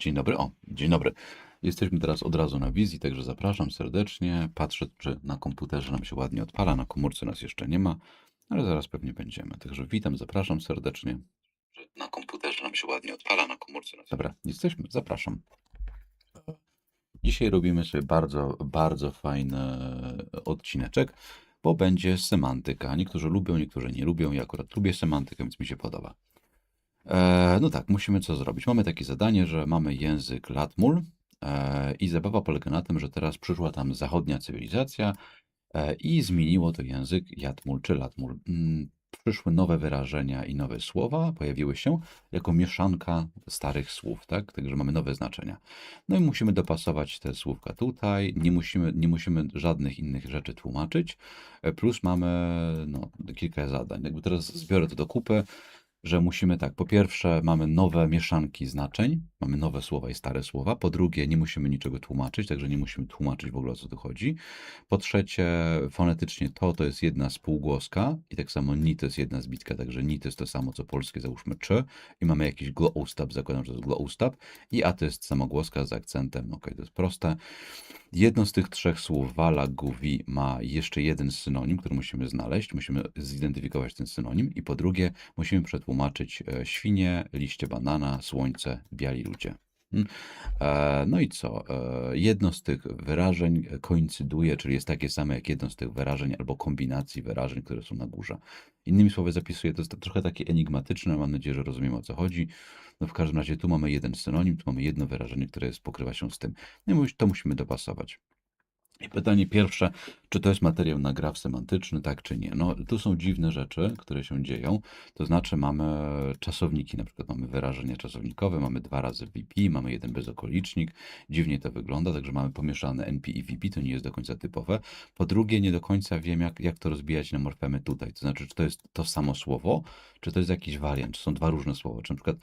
Dzień dobry. O, dzień dobry. Jesteśmy teraz od razu na wizji, także zapraszam serdecznie. Patrzę, czy na komputerze nam się ładnie odpala. Na komórce nas jeszcze nie ma, ale zaraz pewnie będziemy. Także witam, zapraszam serdecznie. Na komputerze nam się ładnie odpala, na komórce nas. Dobra, jesteśmy, zapraszam. Dzisiaj robimy sobie bardzo, bardzo fajny odcineczek, bo będzie semantyka. Niektórzy lubią, niektórzy nie lubią. Ja akurat lubię semantykę, więc mi się podoba. E, no tak, musimy co zrobić? Mamy takie zadanie, że mamy język Latmul e, i zabawa polega na tym, że teraz przyszła tam zachodnia cywilizacja e, i zmieniło to język Jatmul czy Latmul. Mm, Przyszły nowe wyrażenia i nowe słowa, pojawiły się jako mieszanka starych słów, tak? Także mamy nowe znaczenia. No i musimy dopasować te słówka tutaj, nie musimy, nie musimy żadnych innych rzeczy tłumaczyć, plus mamy no, kilka zadań. Jakby teraz zbiorę to do kupy, że musimy tak, po pierwsze mamy nowe mieszanki znaczeń, mamy nowe słowa i stare słowa, po drugie nie musimy niczego tłumaczyć, także nie musimy tłumaczyć w ogóle o co tu chodzi, po trzecie fonetycznie to to jest jedna spółgłoska i tak samo ni to jest jedna zbitka, także ni to jest to samo co polskie, załóżmy czy i mamy jakiś gloustap, zakładam, że to jest gloustap i a to jest samogłoska z akcentem, ok, to jest proste. Jedno z tych trzech słów, wala, guwi, ma jeszcze jeden synonim, który musimy znaleźć, musimy zidentyfikować ten synonim i po drugie musimy przetłumaczyć e, świnie, liście banana, słońce, biali ludzie. E, No i co? E, Jedno z tych wyrażeń koincyduje, czyli jest takie same jak jedno z tych wyrażeń albo kombinacji wyrażeń, które są na górze. Innymi słowy zapisuję, to jest trochę takie enigmatyczne, mam nadzieję, że rozumiemy o co chodzi. No w każdym razie tu mamy jeden synonim, tu mamy jedno wyrażenie, które jest, pokrywa się z tym. No i to musimy dopasować. Pytanie pierwsze, czy to jest materiał na graf semantyczny, tak czy nie? No, tu są dziwne rzeczy, które się dzieją. To znaczy mamy czasowniki, na przykład mamy wyrażenia czasownikowe, mamy dwa razy VP, mamy jeden bezokolicznik. Dziwnie to wygląda, także mamy pomieszane NP i VP, to nie jest do końca typowe. Po drugie, nie do końca wiem, jak, jak to rozbijać na morfemy tutaj. To znaczy, czy to jest to samo słowo, czy to jest jakiś wariant, czy są dwa różne słowa. Czy na przykład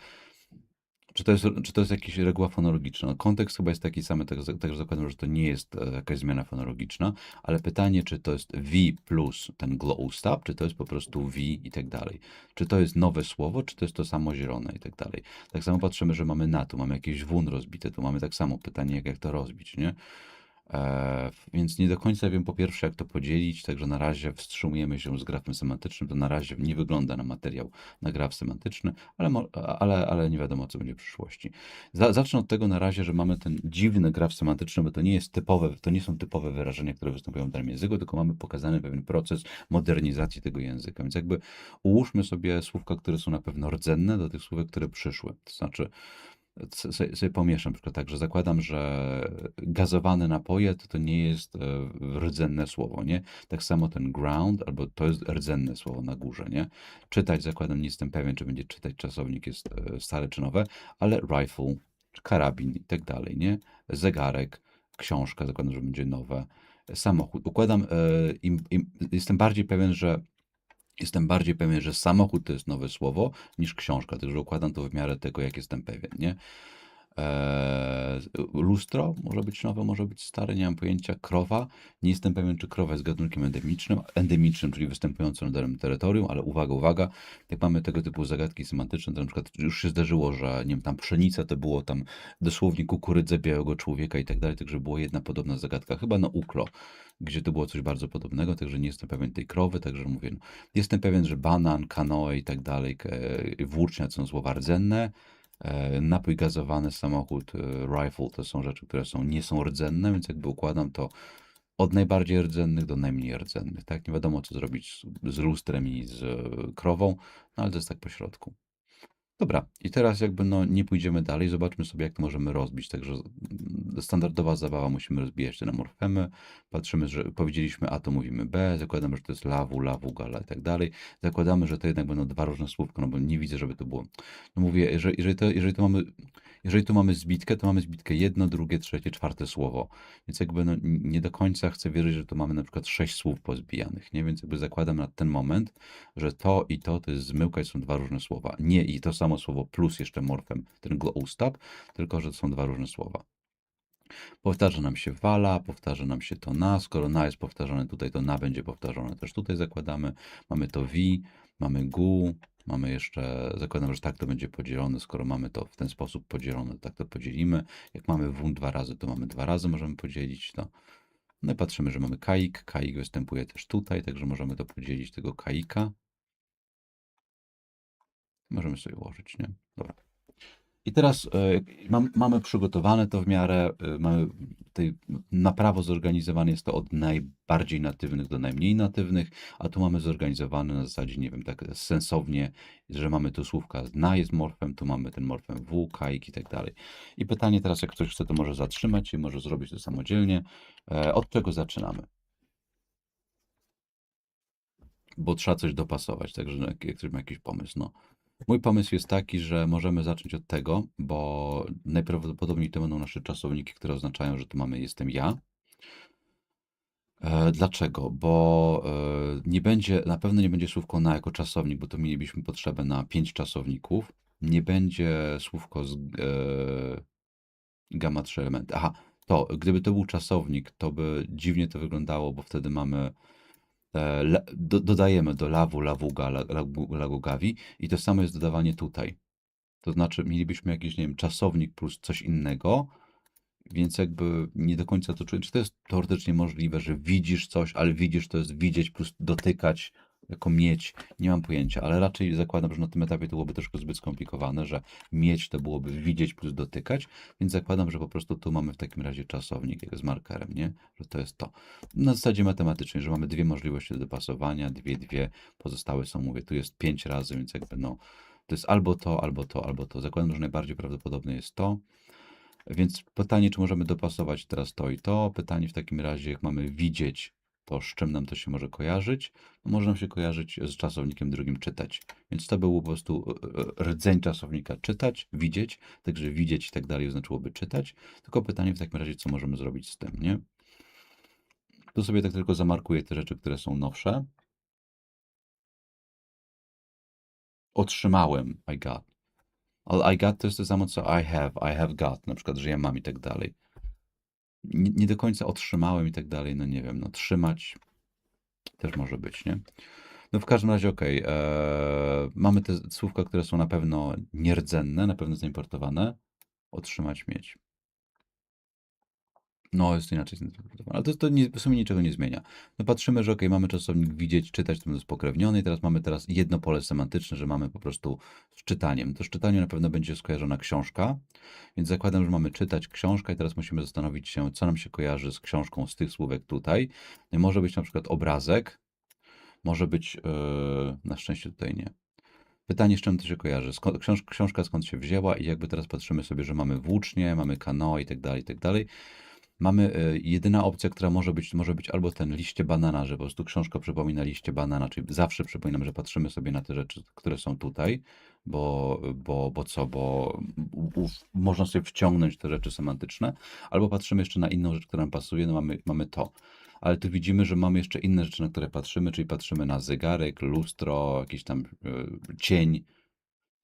czy to jest, czy to jest jakaś reguła fonologiczna? No, kontekst chyba jest taki sam, tak- także zakładam, że to nie jest e, jakaś zmiana fonologiczna, ale pytanie, czy to jest V plus ten glow stop, czy to jest po prostu V i tak dalej. Czy to jest nowe słowo, czy to jest to samo zielone i tak dalej. Tak samo patrzymy, że mamy na, tu mamy jakieś wun rozbite, tu mamy tak samo pytanie, jak, jak to rozbić, nie? E, więc nie do końca wiem po pierwsze, jak to podzielić, także na razie wstrzymujemy się z grafem semantycznym. To na razie nie wygląda na materiał na graf semantyczny, ale, ale, ale nie wiadomo, co będzie w przyszłości. Za, zacznę od tego na razie, że mamy ten dziwny graf semantyczny, bo to nie jest typowe, to nie są typowe wyrażenia, które występują w danym języku, tylko mamy pokazany pewien proces modernizacji tego języka. Więc jakby ułóżmy sobie słówka, które są na pewno rdzenne do tych słówek, które przyszły. To znaczy, sobie, sobie pomieszam, na tak, że zakładam, że gazowane napoje to, to nie jest e, rdzenne słowo, nie? Tak samo ten ground, albo to jest rdzenne słowo na górze, nie? Czytać zakładam, nie jestem pewien, czy będzie czytać czasownik jest e, stare czy nowe, ale rifle, karabin i tak dalej, nie? Zegarek, książka, zakładam, że będzie nowe. Samochód. Układam, e, im, im, jestem bardziej pewien, że Jestem bardziej pewien, że samochód to jest nowe słowo niż książka, także układam to w miarę tego, jak jestem pewien, nie? Eee, lustro może być nowe, może być stare, nie mam pojęcia. Krowa, nie jestem pewien, czy krowa jest gatunkiem endemicznym, endemicznym, czyli występującym na danym terytorium, ale uwaga, uwaga, jak mamy tego typu zagadki semantyczne, to na przykład już się zdarzyło, że nie wiem, tam pszenica to było tam dosłownie kukurydzę białego człowieka i tak dalej, także była jedna podobna zagadka, chyba na uklo, gdzie to było coś bardzo podobnego, także nie jestem pewien tej krowy, także mówię, no, jestem pewien, że banan, kanoe i tak dalej, e, włócznia są słowa rdzenne, e, napój gazowany, samochód, e, rifle to są rzeczy, które są, nie są rdzenne, więc jakby układam to od najbardziej rdzennych do najmniej rdzennych, tak? Nie wiadomo, co zrobić z, z lustrem i z e, krową, no ale to jest tak po środku. Dobra, i teraz jakby no nie pójdziemy dalej, zobaczmy sobie jak to możemy rozbić. Także standardowa zabawa, musimy rozbijać te na morfemy. Patrzymy, że powiedzieliśmy A, to mówimy B, zakładamy, że to jest lawu, lawu, gala i tak dalej. Zakładamy, że to jednak będą dwa różne słówka, no bo nie widzę, żeby to było. No mówię, jeżeli, jeżeli, to, jeżeli, to mamy, jeżeli tu mamy zbitkę, to mamy zbitkę jedno, drugie, trzecie, czwarte słowo. Więc jakby no, nie do końca chcę wierzyć, że tu mamy na przykład sześć słów pozbijanych, nie? Więc jakby zakładam na ten moment, że to i to to jest zmyłka i są dwa różne słowa. Nie i to samo słowo plus jeszcze morfem, ten glow stop, tylko że to są dwa różne słowa. Powtarza nam się wala, powtarza nam się to na. Skoro na jest powtarzane tutaj, to na będzie powtarzane też tutaj zakładamy. Mamy to wi, mamy gu, Mamy jeszcze, zakładam, że tak to będzie podzielone, skoro mamy to w ten sposób podzielone, to tak to podzielimy. Jak mamy w dwa razy, to mamy dwa razy, możemy podzielić to. No i patrzymy, że mamy kaik. Kaik występuje też tutaj, także możemy to podzielić tego kaika. Możemy sobie ułożyć, nie? Dobra. I teraz e, mam, mamy przygotowane to w miarę, e, mamy tutaj na prawo zorganizowane jest to od najbardziej natywnych do najmniej natywnych, a tu mamy zorganizowane na zasadzie, nie wiem, tak sensownie, że mamy tu słówka na jest morfem, tu mamy ten morfem w, kaik i tak dalej. I pytanie teraz, jak ktoś chce, to może zatrzymać i może zrobić to samodzielnie. E, Od czego zaczynamy? Bo trzeba coś dopasować, także jak jak ktoś ma jakiś pomysł, no. Mój pomysł jest taki, że możemy zacząć od tego, bo najprawdopodobniej to będą nasze czasowniki, które oznaczają, że tu mamy jestem ja. E, Dlaczego? Bo e, nie będzie, na pewno nie będzie słówko na jako czasownik, bo to mielibyśmy potrzebę na 5 czasowników. Nie będzie słówko z e, gamma 3 elementy. Aha, to gdyby to był czasownik, to by dziwnie to wyglądało, bo wtedy mamy do, dodajemy do lawu, lawuga, la- lagu- lagugawi i to samo jest dodawanie tutaj. To znaczy mielibyśmy jakiś, nie wiem, czasownik plus coś innego, więc jakby nie do końca to czuję. Czy to jest teoretycznie możliwe, że widzisz coś, ale widzisz to jest widzieć plus dotykać jako mieć? Nie mam pojęcia, ale raczej zakładam, że na tym etapie to byłoby troszkę zbyt skomplikowane, że mieć to byłoby widzieć plus dotykać, więc zakładam, że po prostu tu mamy w takim razie czasownik z markerem, nie? Że to jest to. Na zasadzie matematycznej, że mamy dwie możliwości do dopasowania, dwie, dwie, pozostałe są, mówię, tu jest pięć razy, więc jakby no, to jest albo to, albo to, albo to. Zakładam, że najbardziej prawdopodobne jest to. Więc pytanie, czy możemy dopasować teraz to i to? Pytanie w takim razie, jak mamy widzieć, to z czym nam to się może kojarzyć? No może nam się kojarzyć z czasownikiem drugim czytać. Więc to był po prostu e, e, rdzeń czasownika czytać, widzieć, także widzieć i tak dalej oznaczyłoby czytać. Tylko pytanie w takim razie, co możemy zrobić z tym, nie? Tu sobie tak tylko zamarkuję te rzeczy, które są nowsze. Otrzymałem, I got. Ale I got to jest to samo co I have, I have got, na przykład, że ja mam i tak dalej. Nie, nie do końca otrzymałem i tak dalej, no nie wiem, no trzymać też może być, nie? No w każdym razie, okej, eee, mamy te słówka, które są na pewno nierdzenne, na pewno zaimportowane. Otrzymać, mieć. No, jest inaczej zinterpretowane, ale to, to nie, w sumie niczego nie zmienia. No patrzymy, że ok, mamy czasownik widzieć, czytać, to jest pokrewniony i teraz mamy teraz jedno pole semantyczne, że mamy po prostu z czytaniem. To z czytaniem na pewno będzie skojarzona książka, więc zakładam, że mamy czytać książkę i teraz musimy zastanowić się, co nam się kojarzy z książką z tych słówek tutaj. Może być na przykład obrazek, może być, yy, na szczęście tutaj nie. Pytanie, z czym to się kojarzy? Skąd, książ, książka skąd się wzięła i jakby teraz patrzymy sobie, że mamy włócznie, mamy kano i tak dalej, i tak dalej. Mamy y, jedyna opcja, która może być, może być albo ten liście banana, że po prostu książka przypomina liście banana, czyli zawsze przypominam, że patrzymy sobie na te rzeczy, które są tutaj, bo, bo, bo co, bo u, u, można sobie wciągnąć te rzeczy semantyczne, albo patrzymy jeszcze na inną rzecz, która nam pasuje, no mamy, mamy to. Ale tu widzimy, że mamy jeszcze inne rzeczy, na które patrzymy, czyli patrzymy na zegarek, lustro, jakiś tam y, cień,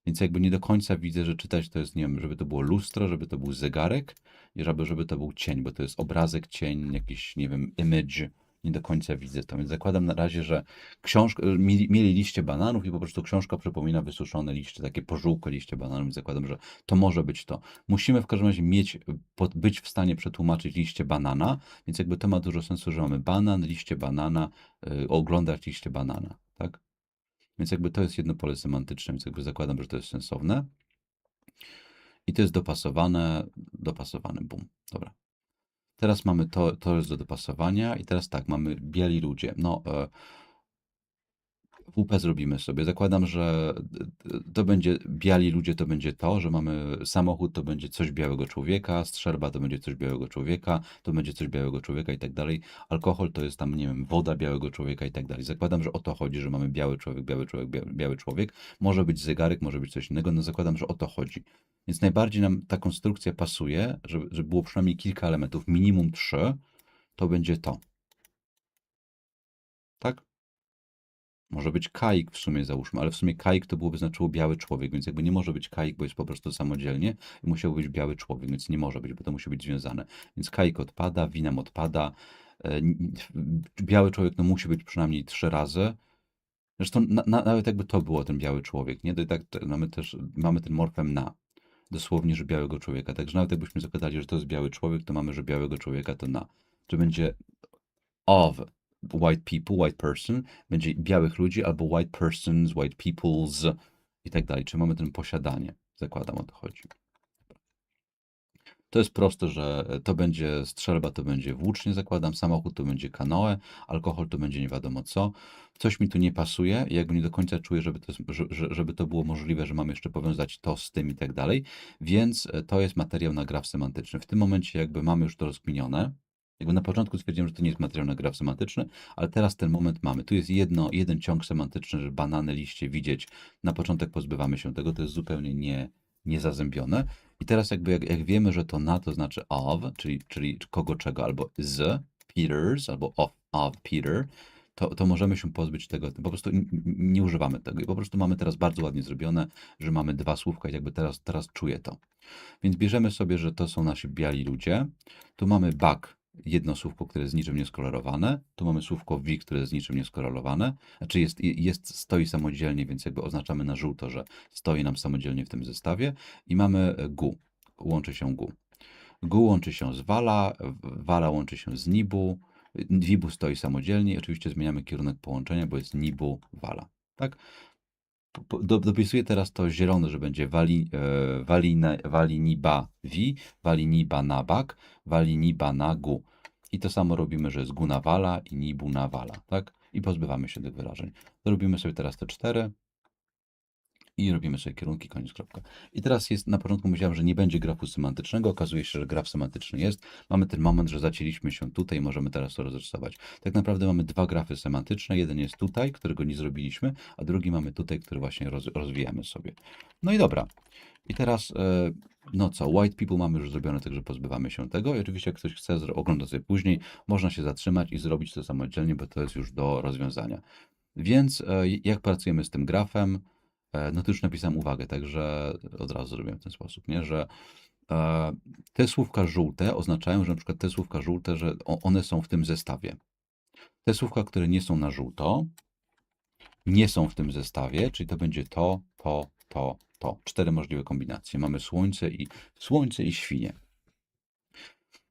więc jakby nie do końca widzę, że czytać to jest, nie wiem, żeby to było lustro, żeby to był zegarek, i żeby, żeby to był cień, bo to jest obrazek, cień, jakiś, nie wiem, image. Nie do końca widzę to, więc zakładam na razie, że książka, mieli, mieli liście bananów i po prostu książka przypomina wysuszone liście, takie pożółkłe liście bananów, więc zakładam, że to może być to. Musimy w każdym razie mieć, być w stanie przetłumaczyć liście banana, więc jakby to ma dużo sensu, że mamy banan, liście banana, yy, oglądać liście banana, tak? Więc jakby to jest jedno pole semantyczne, więc jakby zakładam, że to jest sensowne. I to jest dopasowane, dopasowane, bum, dobra. Teraz mamy to, to jest do dopasowania i teraz tak, mamy biali ludzie. No, e, WP zrobimy sobie. Zakładam, że to będzie, biali ludzie to będzie to, że mamy samochód, to będzie coś białego człowieka, strzelba to będzie coś białego człowieka, to będzie coś białego człowieka i tak dalej. Alkohol to jest tam, nie wiem, woda białego człowieka i tak dalej. Zakładam, że o to chodzi, że mamy biały człowiek, biały człowiek, biały, biały człowiek. Może być zegarek, może być coś innego, no zakładam, że o to chodzi. Więc najbardziej nam ta konstrukcja pasuje, żeby, żeby było przynajmniej kilka elementów, minimum trzy, to będzie to. Tak? Może być kaik w sumie załóżmy, ale w sumie kaik to byłoby znaczyło biały człowiek, więc jakby nie może być kaik, bo jest po prostu samodzielnie i być biały człowiek, więc nie może być, bo to musi być związane. Więc kaik odpada, winem odpada. e, Biały człowiek no musi być przynajmniej trzy razy. Zresztą na, na, nawet jakby to było ten biały człowiek, nie? To i tak mamy też, mamy ten morfem na. Dosłownie, że białego człowieka. Także nawet jakbyśmy zakładali, że to jest biały człowiek, to mamy, że białego człowieka to na. Czy będzie of white people, white person, będzie białych ludzi, albo white persons, white peoples i tak dalej. Czy mamy ten posiadanie? Zakładam o to chodzi. To jest proste, że to będzie strzelba, to będzie włócznie, zakładam, samochód to będzie kanoe, alkohol to będzie nie wiadomo co. Coś mi tu nie pasuje, jakby nie do końca czuję, żeby to, żeby to było możliwe, że mamy jeszcze powiązać to z tym i tak dalej, więc e, to jest materiał na graf semantyczny. W tym momencie jakby mamy już to rozkminione, jakby na początku stwierdziłem, że to nie jest materiał na graf semantyczny, ale teraz ten moment mamy. Tu jest jedno, jeden ciąg semantyczny, że banany, liście widzieć. Na początek pozbywamy się tego, to jest zupełnie nie, niezazębione. I teraz jakby jak, jak wiemy, że to na to znaczy of, czyli, czyli kogo czego, albo z Peters, albo of, of Peter, to, to możemy się pozbyć tego, po prostu nie używamy tego i po prostu mamy teraz bardzo ładnie zrobione, że mamy dwa słówka i jakby teraz, teraz czuję to. Więc bierzemy sobie, że to są nasi biali ludzie, tu mamy back, jedno słówko, które jest niczym nieskorelowane, tu mamy słówko v, które jest niczym nieskorelowane, znaczy jest, jest, stoi samodzielnie, więc jakby oznaczamy na żółto, że stoi nam samodzielnie w tym zestawie i mamy e, gu, łączy się gu. Gu łączy się z Wala, w- Wala łączy się z Nibu, Nibu stoi samodzielnie, oczywiście zmieniamy kierunek połączenia, bo jest Nibu, Wala, tak? Do- Dopisuję teraz to zielone, że będzie wali, e, wali, na- wali niba wi, wali niba na bak, wali niba na. I to samo robimy, że jest gu na wala i nibu na wala, tak? I pozbywamy się tych wyrażeń. Robimy sobie teraz te cztery i robimy sobie kierunki, koniec, kropka. I teraz jest, na początku mówiłem, że nie będzie grafu semantycznego, okazuje się, że graf semantyczny jest. Mamy ten moment, że zacięliśmy się tutaj, możemy teraz to rozrysować. Tak naprawdę mamy dwa grafy semantyczne, jeden jest tutaj, którego nie zrobiliśmy, a drugi mamy tutaj, który właśnie roz, rozwijamy sobie. No i dobra. I teraz, e, no co, white people mamy już zrobione, także pozbywamy się tego. I oczywiście, jak ktoś chce oglądać sobie później, można się zatrzymać i zrobić to samodzielnie, bo to jest już do rozwiązania. Więc e, jak pracujemy z tym grafem, no to już napisałem uwagę, także od razu zrobiłem w ten sposób, nie? że e, te słówka żółte oznaczają, że na przykład te słówka żółte, że one są w tym zestawie. Te słówka, które nie są na żółto, nie są w tym zestawie, czyli to będzie to, to, to, to. Cztery możliwe kombinacje. Mamy słońce i słońce i świnie.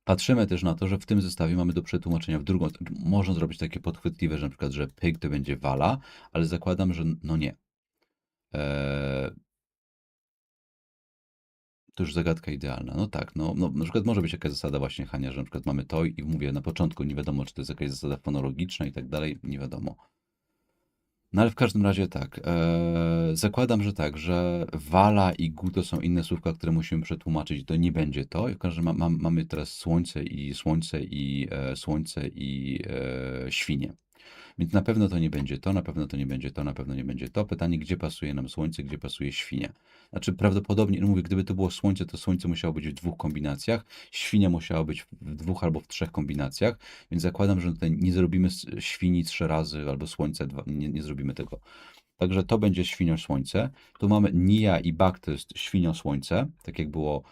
Patrzymy też na to, że w tym zestawie mamy do przetłumaczenia w drugą. Można zrobić takie podchwytliwe, że na przykład, że pig to będzie wala, ale zakładam, że no nie. Eee, to już zagadka idealna. No tak, no, no na przykład może być jakaś zasada właśnie Hania, że na przykład mamy to i mówię na początku, nie wiadomo, czy to jest jakaś zasada fonologiczna i tak dalej, nie wiadomo. No ale w każdym razie tak, e, zakładam, że tak, że wala i gu to są inne słówka, które musimy przetłumaczyć, to nie będzie to. I w każdym razie ma, mam- mamy teraz słońce i słońce i e, słońce i e, świnie. Więc na pewno to nie będzie to, na pewno to nie będzie to, na pewno nie będzie to. Pytanie, gdzie pasuje nam słońce, gdzie pasuje świnia. Znaczy prawdopodobnie, no mówię, gdyby to było słońce, to słońce musiało być w dwóch kombinacjach, świnia musiała być w dwóch albo w trzech kombinacjach, więc zakładam, że tutaj nie zrobimy świni trzy razy albo słońce dwa, nie, nie zrobimy tego. Także to będzie świnio słońce. Tu mamy nia i bak, to jest świnio słońce, tak jak było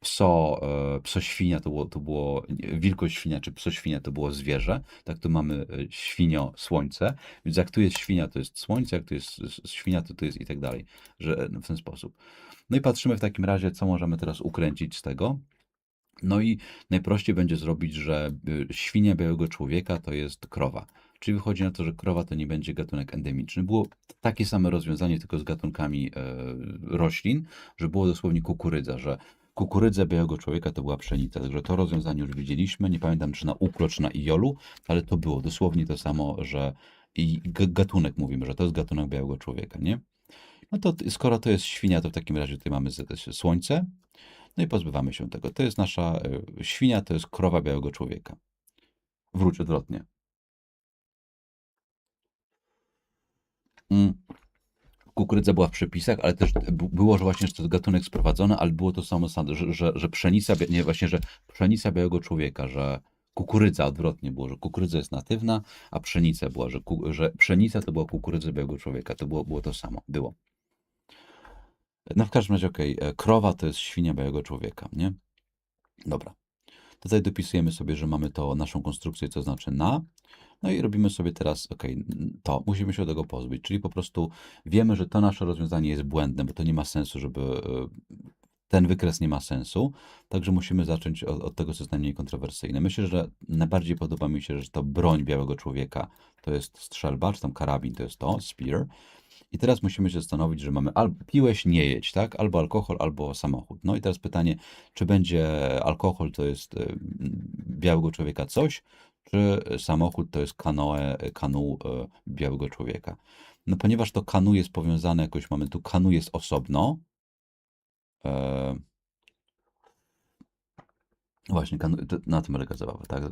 pso, e, pso świnia to było, to było wilko świnia, czy pso świnia to było zwierzę. Tak tu mamy e, świnio słońce, więc jak tu jest świnia, to jest słońce, jak tu jest świnia, to tu jest i tak dalej, że e, w ten sposób. No i patrzymy w takim razie, co możemy teraz ukręcić z tego. No i najprościej będzie zrobić, że świnia białego człowieka to jest krowa. Czyli wychodzi na to, że krowa to nie będzie gatunek endemiczny. Było takie same rozwiązanie, tylko z gatunkami roślin, że było dosłownie kukurydza, że kukurydza białego człowieka to była pszenica. Także to rozwiązanie już widzieliśmy. Nie pamiętam, czy na ukro, czy na iolu, ale to było dosłownie to samo, że i gatunek mówimy, że to jest gatunek białego człowieka, nie? No to skoro to jest świnia, to w takim razie tutaj mamy słońce. No i pozbywamy się tego. To jest nasza y, świnia, to jest krowa białego człowieka. Wróć odwrotnie. Mm. Kukurydza była w przepisach, ale też było, że właśnie że to gatunek sprowadzony, ale było to samo, że, że, że pszenica, nie właśnie, że pszenica białego człowieka, że kukurydza odwrotnie było, że kukurydza jest natywna, a pszenica była, że, ku, że pszenica to była kukurydza białego człowieka. To było, było to samo, było. No w każdym razie, okej, e, krowa to jest świnia białego człowieka, nie? Dobra. Tutaj dopisujemy sobie, że mamy to naszą konstrukcję, co znaczy na. No i robimy sobie teraz, ok, to, musimy się tego pozbyć, czyli po prostu wiemy, że to nasze rozwiązanie jest błędne, bo to nie ma sensu, żeby e, ten wykres nie ma sensu, także musimy zacząć od, od tego, co jest najmniej kontrowersyjne. Myślę, że najbardziej podoba mi się, że to broń białego człowieka to jest strzelba, czy tam karabin to jest to, spear. I teraz musimy się zastanowić, że mamy albo piłeś, nie jedź, tak? Albo alkohol, albo samochód. No i teraz pytanie, czy będzie alkohol to jest y, białego człowieka coś, czy samochód to jest kanoe, kanu y, białego człowieka. No ponieważ to kanu jest powiązane jakoś, mamy tu kanu jest osobno. E, Właśnie, kanu, na tym polega zabawa, tak?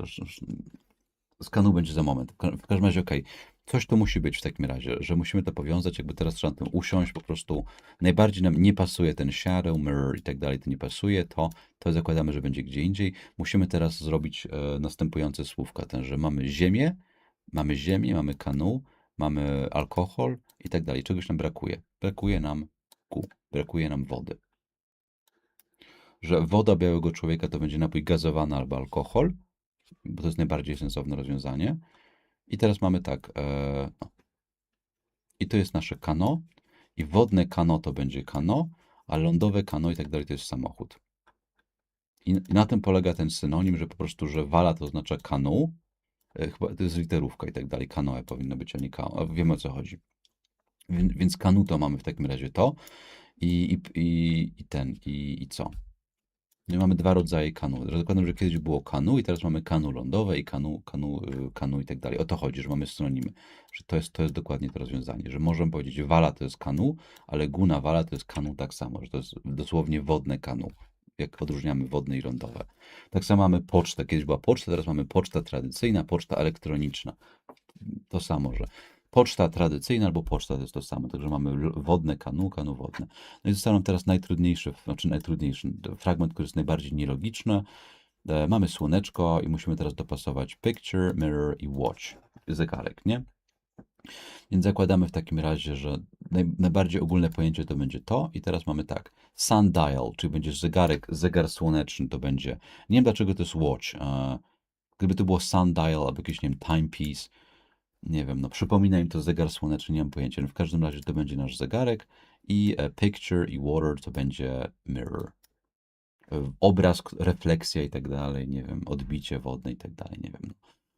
Z kanu będzie za moment. W ka- w każdym razie, okej, coś tu musi być w takim razie, że musimy to powiązać, jakby teraz trzeba na tym usiąść, po prostu najbardziej nam nie pasuje ten shadow, mirror i tak dalej, to nie pasuje, to, to zakładamy, że będzie gdzie indziej. Musimy teraz zrobić e, następujące słówka, ten, że mamy ziemię, mamy ziemię, mamy kanu, mamy alkohol i tak dalej. Czegoś nam brakuje. Brakuje nam ku, brakuje nam wody. Że woda białego człowieka to będzie napój gazowany albo alkohol, bo to jest najbardziej sensowne rozwiązanie. I teraz mamy tak. E, no. I to jest nasze kano. I wodne kano to będzie kano, a lądowe kano i tak dalej to jest samochód. I, na tym polega ten synonim, że po prostu, że wala to oznacza kanu. E, chyba to jest literówka i tak dalej. Kanoe powinno być, a nie kano. Wiemy o co chodzi. Więc, kanu to mamy w takim razie to. I, i, i ten, i, i co? Mamy dwa rodzaje kanu. Zakładam, że kiedyś było kanu i teraz mamy kanu lądowe i kanu, kanu, y, kanu i tak dalej. O to chodzi, że mamy synonimy. Że to jest, to jest dokładnie to rozwiązanie. Że możemy powiedzieć wala to jest kanu, ale guna wala to jest kanu tak samo. Że to jest dosłownie wodne kanu. Jak odróżniamy wodne i lądowe. Tak samo mamy pocztę. Kiedyś była poczta, teraz mamy poczta tradycyjna, poczta elektroniczna. To samo, że poczta tradycyjna albo poczta to jest to samo. Także mamy wodne kanu, kanu wodne. No i został nam teraz najtrudniejszy, znaczy najtrudniejszy fragment, który jest najbardziej nielogiczny. E, Mamy słoneczko i musimy teraz dopasować picture, mirror i watch. Zegarek, nie? Więc zakładamy w takim razie, że naj, najbardziej ogólne pojęcie to będzie to. I teraz mamy tak. Sundial, czyli będzie zegarek, zegar słoneczny, to będzie. Nie wiem dlaczego to jest watch. E, Gdyby to było sundial albo jakiś, nie wiem, timepiece, nie wiem, no przypomina im to zegar słoneczny, nie mam pojęcia. No w każdym razie to będzie nasz zegarek i e, picture i water to będzie mirror. E, Obraz, refleksja i tak dalej, nie wiem, odbicie wodne i tak dalej, nie wiem. No.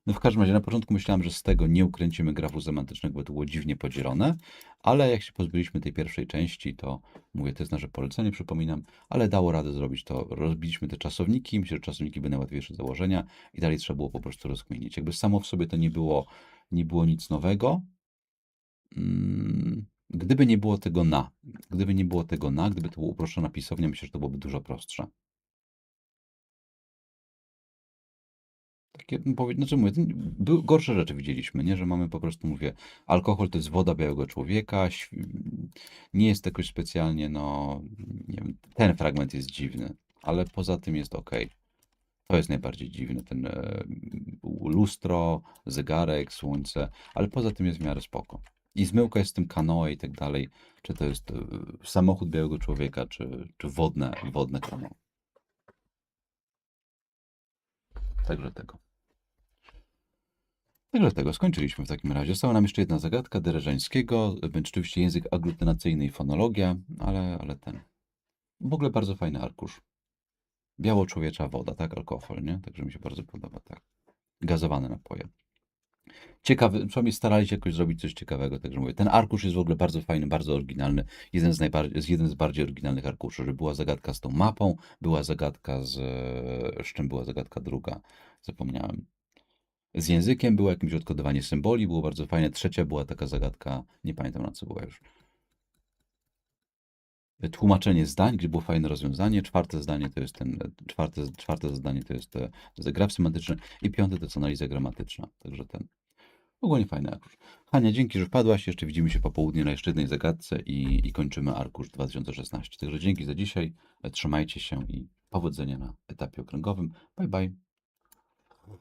no w każdym razie na początku myślałem, że z tego nie ukręcimy grafu semantycznego, bo to było dziwnie podzielone, ale jak się pozbyliśmy tej pierwszej części, to mówię, to jest nasze polecenie, przypominam, ale dało radę zrobić to. Rozbiliśmy te czasowniki, myślę, że czasowniki były najłatwiejsze z założenia i dalej trzeba było po prostu rozkminić. Jakby samo w sobie to nie było, nie było nic nowego, Mm, Gdyby nie było tego na, gdyby nie było tego na, gdyby to było uproszczona pisownia, myślę, że to byłoby dużo prostsze. Takie, no znaczy mówię, były gorsze rzeczy widzieliśmy, nie? Że mamy po prostu, mówię, alkohol to jest woda białego człowieka, nie jest jakoś specjalnie, no, nie wiem, ten fragment jest dziwny, ale poza tym jest ok. To jest najbardziej dziwne, ten e, lustro, zegarek, słońce, ale poza tym jest w miarę spoko. I zmyłka jest z tym kanoe i tak dalej, czy to jest e, samochód białego człowieka, czy, czy wodne, wodne kanoe. Także tego. Także tego skończyliśmy w takim razie. Została nam jeszcze jedna zagadka Dereżańskiego, będzie oczywiście język aglutynacyjny i fonologia, ale, ale ten. W ogóle bardzo fajny arkusz. Biało-człowiecza woda, tak? Alkohol, nie? Także mi się bardzo podoba, tak. Gazowane napoje. Ciekawy, przynajmniej starali się jakoś zrobić coś ciekawego, także mówię. Ten arkusz jest w ogóle bardzo fajny, bardzo oryginalny. Jeden z, najbardziej, jeden z bardziej oryginalnych arkuszy, że była zagadka z tą mapą, była zagadka z... Z czym była zagadka druga? Zapomniałem. Z językiem było jakieś odkodowanie symboli, było bardzo fajne. Trzecia była taka zagadka, nie pamiętam na co była już. Tłumaczenie zdań, gdzie było fajne rozwiązanie. Czwarte zdanie to jest ten, czwarte, czwarte zdanie to jest, to graf semantyczny i piąte to jest analiza gramatyczna. Także ten. Ogólnie fajny arkusz. Hania, dzięki, że wpadłaś. Jeszcze widzimy się po południu na jeszcze jednej zagadce i, i kończymy arkusz 2016. Także dzięki za dzisiaj. Trzymajcie się i powodzenia na etapie okręgowym. Bye bye.